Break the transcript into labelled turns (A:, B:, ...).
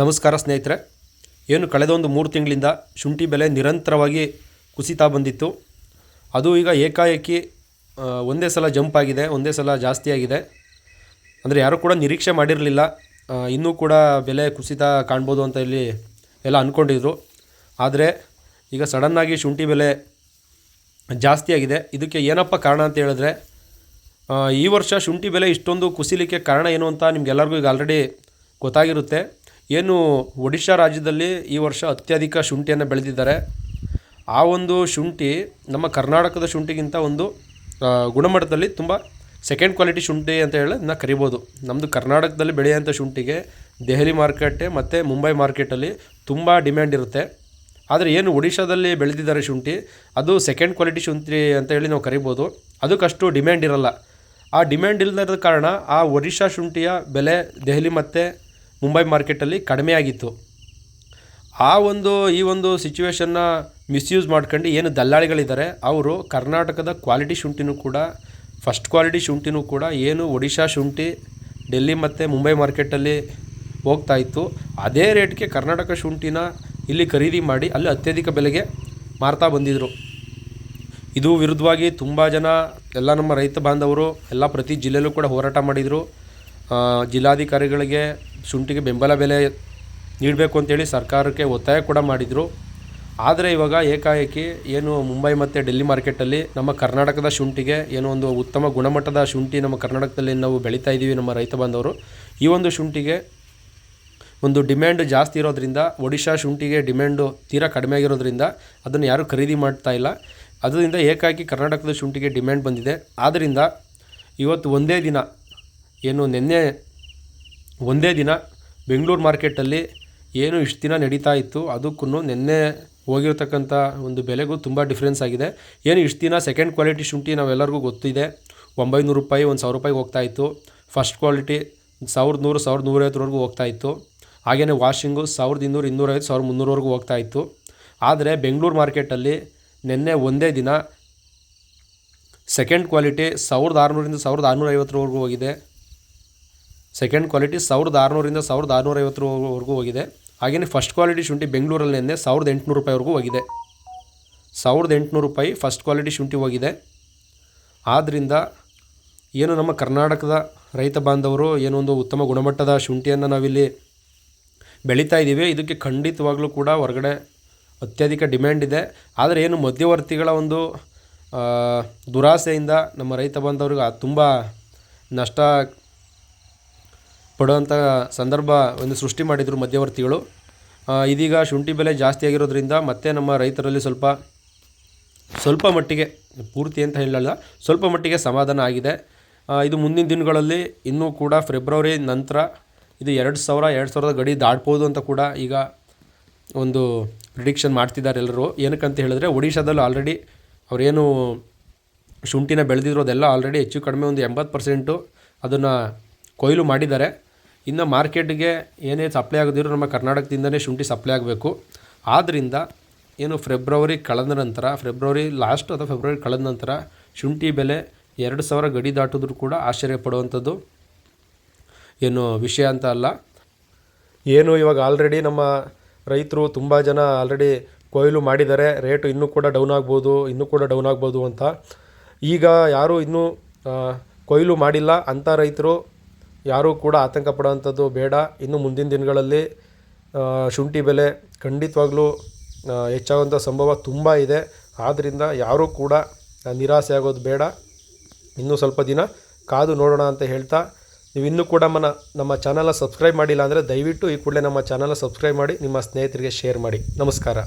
A: ನಮಸ್ಕಾರ ಸ್ನೇಹಿತರೆ. ಏನು ಕಳೆದ ಒಂದು ಮೂರು ತಿಂಗಳಿಂದ ಶುಂಠಿ ಬೆಲೆ ನಿರಂತರವಾಗಿ ಕುಸಿತಾ ಬಂದಿತ್ತು. ಅದು ಈಗ ಏಕಾಏಕಿ ಒಂದೇ ಸಲ ಜಂಪ್ ಆಗಿದೆ, ಒಂದೇ ಸಲ ಜಾಸ್ತಿ ಆಗಿದೆ. ಅಂದರೆ ಯಾರೂ ಕೂಡ ನಿರೀಕ್ಷೆ ಮಾಡಿರಲಿಲ್ಲ. ಇನ್ನೂ ಕೂಡ ಬೆಲೆ ಕುಸಿತ ಕಾಣ್ಬೋದು ಅಂತ ಇಲ್ಲಿ ಎಲ್ಲ ಅಂದ್ಕೊಂಡಿದ್ರು ಆದರೆ ಈಗ ಸಡನ್ನಾಗಿ ಶುಂಠಿ ಬೆಲೆ ಜಾಸ್ತಿ ಆಗಿದೆ. ಇದಕ್ಕೆ ಏನಪ್ಪ ಕಾರಣ ಅಂತ ಹೇಳಿದ್ರೆ ಈ ವರ್ಷ ಶುಂಠಿ ಬೆಲೆ ಇಷ್ಟೊಂದು ಕುಸಿಲಿಕ್ಕೆ ಕಾರಣ ಏನು ಅಂತ ನಿಮ್ಗೆಲ್ಲರಿಗೂ ಈಗ ಆಲ್ರೆಡಿ ಗೊತ್ತಾಗಿರುತ್ತೆ. ಏನು ಒಡಿಶಾ ರಾಜ್ಯದಲ್ಲಿ ಈ ವರ್ಷ ಅತ್ಯಧಿಕ ಶುಂಠಿಯನ್ನು ಬೆಳೆದಿದ್ದಾರೆ. ಆ ಒಂದು ಶುಂಠಿ ನಮ್ಮ ಕರ್ನಾಟಕದ ಶುಂಠಿಗಿಂತ ಒಂದು ಗುಣಮಟ್ಟದಲ್ಲಿ ತುಂಬ ಸೆಕೆಂಡ್ ಕ್ವಾಲಿಟಿ ಶುಂಠಿ ಅಂತ ಹೇಳಿ ನಾವು ಕರಿಬೋದು. ನಮ್ಮದು ಕರ್ನಾಟಕದಲ್ಲಿ ಬೆಳೆಯೋಂಥ ಶುಂಠಿಗೆ ದೆಹಲಿ ಮಾರ್ಕೆಟ್ ಮತ್ತು ಮುಂಬೈ ಮಾರ್ಕೆಟಲ್ಲಿ ತುಂಬ ಡಿಮ್ಯಾಂಡ್ ಇರುತ್ತೆ. ಆದರೆ ಏನು ಒಡಿಶಾದಲ್ಲಿ ಬೆಳೆದಿದ್ದಾರೆ ಶುಂಠಿ, ಅದು ಸೆಕೆಂಡ್ ಕ್ವಾಲಿಟಿ ಶುಂಠಿ ಅಂತ ಹೇಳಿ ನಾವು ಕರಿಬೋದು. ಅದಕ್ಕಷ್ಟು ಡಿಮ್ಯಾಂಡ್ ಇರಲ್ಲ. ಆ ಡಿಮ್ಯಾಂಡ್ ಇಲ್ಲದ ಕಾರಣ ಆ ಒಡಿಶಾ ಶುಂಠಿಯ ಬೆಲೆ ದೆಹಲಿ ಮತ್ತು ಮುಂಬೈ ಮಾರ್ಕೆಟಲ್ಲಿ ಕಡಿಮೆ ಆಗಿತ್ತು. ಆ ಒಂದು, ಈ ಒಂದು ಸಿಚುವೇಶನ್ನ ಮಿಸ್ಯೂಸ್ ಮಾಡ್ಕೊಂಡು ಏನು ದಲ್ಲಾಳಿಗಳಿದ್ದಾರೆ, ಅವರು ಕರ್ನಾಟಕದ ಕ್ವಾಲಿಟಿ ಶುಂಠಿನೂ ಕೂಡ ಫಸ್ಟ್ ಕ್ವಾಲಿಟಿ ಶುಂಠಿನೂ ಕೂಡ ಏನು ಒಡಿಶಾ ಶುಂಠಿ, ಡೆಲ್ಲಿ ಮತ್ತು ಮುಂಬೈ ಮಾರ್ಕೆಟಲ್ಲಿ ಹೋಗ್ತಾ ಇತ್ತು. ಅದೇ ರೇಟ್ಗೆ ಕರ್ನಾಟಕ ಶುಂಠಿನ ಇಲ್ಲಿ ಖರೀದಿ ಮಾಡಿ ಅಲ್ಲಿ ಅತ್ಯಧಿಕ ಬೆಲೆಗೆ ಮಾರ್ತಾ ಬಂದಿದ್ದರು ಇದು ವಿರುದ್ಧವಾಗಿ ತುಂಬ ಜನ, ಎಲ್ಲ ನಮ್ಮ ರೈತ ಬಾಂಧವರು, ಎಲ್ಲ ಪ್ರತಿ ಜಿಲ್ಲೆಯಲ್ಲೂ ಕೂಡ ಹೋರಾಟ ಮಾಡಿದರು. ಜಿಲ್ಲಾಧಿಕಾರಿಗಳಿಗೆ ಶುಂಠಿಗೆ ಬೆಂಬಲ ಬೆಲೆ ನೀಡಬೇಕು ಅಂತೇಳಿ ಸರ್ಕಾರಕ್ಕೆ ಒತ್ತಾಯ ಕೂಡ ಮಾಡಿದರು. ಆದರೆ ಇವಾಗ ಏಕಾಏಕಿ ಏನು ಮುಂಬೈ ಮತ್ತು ಡೆಲ್ಲಿ ಮಾರ್ಕೆಟಲ್ಲಿ ನಮ್ಮ ಕರ್ನಾಟಕದ ಶುಂಠಿಗೆ ಏನೋ ಒಂದು ಉತ್ತಮ ಗುಣಮಟ್ಟದ ಶುಂಠಿ ನಮ್ಮ ಕರ್ನಾಟಕದಲ್ಲಿ ನಾವು ಬೆಳೀತಾ ಇದ್ದೀವಿ ನಮ್ಮ ರೈತ ಬಾಂಧವರು, ಈ ಒಂದು ಶುಂಠಿಗೆ ಒಂದು ಡಿಮ್ಯಾಂಡ್ ಜಾಸ್ತಿ ಇರೋದ್ರಿಂದ, ಒಡಿಶಾ ಶುಂಠಿಗೆ ಡಿಮ್ಯಾಂಡು ತೀರಾ ಕಡಿಮೆ ಆಗಿರೋದ್ರಿಂದ ಅದನ್ನು ಯಾರೂ ಖರೀದಿ ಮಾಡ್ತಾ ಇಲ್ಲ. ಅದರಿಂದ ಏಕಾಏಕಿ ಕರ್ನಾಟಕದ ಶುಂಠಿಗೆ ಡಿಮ್ಯಾಂಡ್ ಬಂದಿದೆ. ಆದ್ದರಿಂದ ಇವತ್ತು ಒಂದೇ ದಿನ ಏನು ನಿನ್ನೆ ಒಂದೇ ದಿನ ಬೆಂಗಳೂರು ಮಾರ್ಕೆಟಲ್ಲಿ ಏನು ಇಷ್ಟು ದಿನ ನಡೀತಾ ಇತ್ತು ಅದಕ್ಕೂ ನಿನ್ನೆ ಹೋಗಿರ್ತಕ್ಕಂಥ ಒಂದು ಬೆಲೆಗೂ ತುಂಬ ಡಿಫ್ರೆನ್ಸ್ ಆಗಿದೆ. ಏನು ಇಷ್ಟು ದಿನ ಸೆಕೆಂಡ್ ಕ್ವಾಲಿಟಿ ಶುಂಠಿ ನಾವೆಲ್ಲರಿಗೂ ಗೊತ್ತಿದೆ. ಒಂಬೈನೂರು ರೂಪಾಯಿ, ಒಂದು ಸಾವಿರ ರೂಪಾಯಿಗೆ ಹೋಗ್ತಾ ಇತ್ತು. ಫಸ್ಟ್ ಕ್ವಾಲಿಟಿ ಸಾವಿರದ ನೂರು, ಸಾವಿರದ ನೂರೈವತ್ತರವರೆಗೂ ಹೋಗ್ತಾ ಇತ್ತು. ಹಾಗೆಯೇ ವಾಷಿಂಗು ಸಾವಿರದ ಇನ್ನೂರು, ಇನ್ನೂರೈವತ್ತು, ಸಾವಿರದ ಮುನ್ನೂರವರೆಗೂ ಹೋಗ್ತಾ ಇತ್ತು. ಆದರೆ ಬೆಂಗಳೂರು ಮಾರ್ಕೆಟಲ್ಲಿ ನಿನ್ನೆ ಒಂದೇ ದಿನ ಸೆಕೆಂಡ್ ಕ್ವಾಲಿಟಿ ಸಾವಿರದ ಆರುನೂರಿಂದ ಸಾವಿರದ ಆರುನೂರ ಐವತ್ತರವರೆಗೂ ಹೋಗಿದೆ. ಸೆಕೆಂಡ್ ಕ್ವಾಲಿಟಿ ಸಾವಿರದ ಆರುನೂರಿಂದ ಸಾವಿರದ ಆರುನೂರ ಐವತ್ತರವರೆಗೂ ಹೋಗಿದೆ. ಹಾಗೆಯೇ ಫಸ್ಟ್ ಕ್ವಾಲಿಟಿ ಶುಂಠಿ ಬೆಂಗಳೂರಲ್ಲಿ ನಿನ್ನೆ ಸಾವಿರದ ಎಂಟುನೂರು ರೂಪಾಯಿವರೆಗೂ ಹೋಗಿದೆ. ಸಾವಿರದ ಎಂಟುನೂರು ರೂಪಾಯಿ ಫಸ್ಟ್ ಕ್ವಾಲಿಟಿ ಶುಂಠಿ ಹೋಗಿದೆ. ಆದ್ದರಿಂದ ಏನು ನಮ್ಮ ಕರ್ನಾಟಕದ ರೈತ ಬಾಂಧವರು ಏನೊಂದು ಉತ್ತಮ ಗುಣಮಟ್ಟದ ಶುಂಠಿಯನ್ನು ನಾವಿಲ್ಲಿ ಬೆಳೀತಾ ಇದ್ದೀವಿ. ಇದಕ್ಕೆ ಖಂಡಿತವಾಗಲೂ ಕೂಡ ಹೊರಗಡೆ ಅತ್ಯಧಿಕ ಡಿಮ್ಯಾಂಡ್ ಇದೆ. ಆದರೆ ಏನು ಮಧ್ಯವರ್ತಿಗಳ ಒಂದು ದುರಾಸೆಯಿಂದ ನಮ್ಮ ರೈತ ಬಾಂಧವ್ರಿಗೆ ತುಂಬ ನಷ್ಟ ಪಡುವಂಥ ಸಂದರ್ಭ ಒಂದು ಸೃಷ್ಟಿ ಮಾಡಿದರು ಮಧ್ಯವರ್ತಿಗಳು. ಇದೀಗ ಶುಂಠಿ ಬೆಲೆ ಜಾಸ್ತಿ ಆಗಿರೋದ್ರಿಂದ ಮತ್ತೆ ನಮ್ಮ ರೈತರಲ್ಲಿ ಸ್ವಲ್ಪ ಸ್ವಲ್ಪ ಮಟ್ಟಿಗೆ, ಪೂರ್ತಿ ಅಂತ ಹೇಳಲ್ಲ, ಸ್ವಲ್ಪ ಮಟ್ಟಿಗೆ ಸಮಾಧಾನ ಆಗಿದೆ. ಇದು ಮುಂದಿನ ದಿನಗಳಲ್ಲಿ ಇನ್ನೂ ಕೂಡ ಫೆಬ್ರವರಿ ನಂತರ ಇದು ಎರಡು ಸಾವಿರ, ಎರಡು ಸಾವಿರದ ಗಡಿ ದಾಟ್ಬೋದು ಅಂತ ಕೂಡ ಈಗ ಒಂದು ಪ್ರಿಡಿಕ್ಷನ್ ಮಾಡ್ತಿದ್ದಾರೆ ಎಲ್ಲರೂ. ಏನಕ್ಕಂತ ಹೇಳಿದ್ರೆ ಒಡಿಶಾದಲ್ಲಿ ಆಲ್ರೆಡಿ ಅವರೇನು ಶುಂಠಿನ ಬೆಳೆದಿರೋದೆಲ್ಲ ಆಲ್ರೆಡಿ ಹೆಚ್ಚು ಕಡಿಮೆ ಒಂದು ಎಂಬತ್ತು ಪರ್ಸೆಂಟು ಅದನ್ನು ಕೊಯ್ಲು ಮಾಡಿದ್ದಾರೆ. ಇನ್ನು ಮಾರ್ಕೆಟ್ಗೆ ಏನೇ ಸಪ್ಲೈ ಆಗದಿರೋ ನಮ್ಮ ಕರ್ನಾಟಕದಿಂದನೇ ಶುಂಠಿ ಸಪ್ಲೈ ಆಗಬೇಕು. ಆದ್ದರಿಂದ ಏನು ಫೆಬ್ರವರಿ ಕಳೆದ ನಂತರ ಫೆಬ್ರವರಿ ಲಾಸ್ಟ್ ಅಥವಾ ಫೆಬ್ರವರಿ ಕಳೆದ ನಂತರ ಶುಂಠಿ ಬೆಲೆ ಎರಡು ಸಾವಿರ ಗಡಿ ದಾಟಿದ್ರೂ ಕೂಡ ಆಶ್ಚರ್ಯ ಪಡುವಂಥದ್ದು. ಏನು ವಿಷಯ ಅಂತ ಅಲ್ಲ. ಏನು ಇವಾಗ ಆಲ್ರೆಡಿ ನಮ್ಮ ರೈತರು ತುಂಬ ಜನ ಆಲ್ರೆಡಿ ಕೊಯ್ಲು ಮಾಡಿದ್ದಾರೆ ರೇಟು ಇನ್ನೂ ಕೂಡ ಡೌನ್ ಆಗ್ಬೋದು, ಇನ್ನೂ ಕೂಡ ಡೌನ್ ಆಗ್ಬೋದು ಅಂತ. ಈಗ ಯಾರು ಇನ್ನೂ ಕೊಯ್ಲು ಮಾಡಿಲ್ಲ ಅಂಥ ರೈತರು ಯಾರೂ ಕೂಡ ಆತಂಕ ಪಡುವಂಥದ್ದು ಬೇಡ. ಇನ್ನು ಮುಂದಿನ ದಿನಗಳಲ್ಲಿ ಶುಂಠಿ ಬೆಲೆ ಖಂಡಿತವಾಗ್ಲೂ ಹೆಚ್ಚಾಗುವಂಥ ಸಂಭವ ತುಂಬ ಇದೆ. ಆದ್ದರಿಂದ ಯಾರೂ ಕೂಡ ನಿರಾಸೆ ಆಗೋದು ಬೇಡ. ಇನ್ನೂ ಸ್ವಲ್ಪ ದಿನ ಕಾದು ನೋಡೋಣ ಅಂತ ಹೇಳ್ತಾ, ನೀವು ಇನ್ನೂ ಕೂಡ ಮನ, ನಮ್ಮ ಚಾನಲ್ನ ಸಬ್ಸ್ಕ್ರೈಬ್ ಮಾಡಿಲ್ಲ ಅಂದರೆ ದಯವಿಟ್ಟು ಈ ಕೂಡಲೇ ನಮ್ಮ ಚಾನಲ್ನ ಸಬ್ಸ್ಕ್ರೈಬ್ ಮಾಡಿ, ನಿಮ್ಮ ಸ್ನೇಹಿತರಿಗೆ ಶೇರ್ ಮಾಡಿ. ನಮಸ್ಕಾರ.